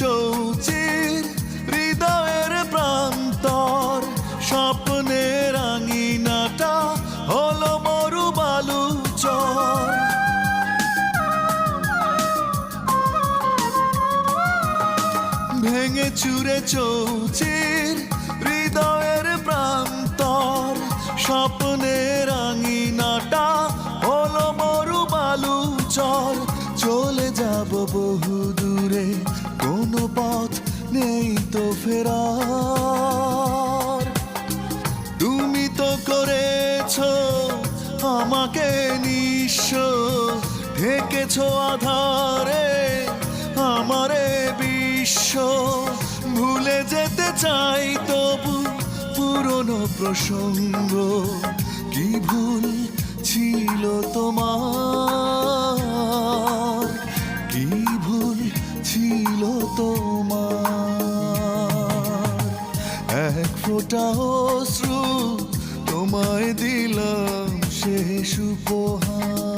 চৌচির, হৃদয়ের প্রান্তর স্বপ্নের আঙিনাটা হলো মরু বালু চর। ভেঙে চুরে চৌচির, হৃদয়ের প্রান্তর স্বপ্নের আঙিনাটা কোনো পথ নেই তো ফেরার। তুমি তো করেছ আমাকে নিঃস্ব, ঢেকেছ আধারে আমারে বিশ্ব। ভুলে যেতে চাই তবু পুরনো প্রসঙ্গ, কি ভুল ছিল তোমার? এক ফোঁটা অশ্রু তোমায় দিলাম শেষ উপহার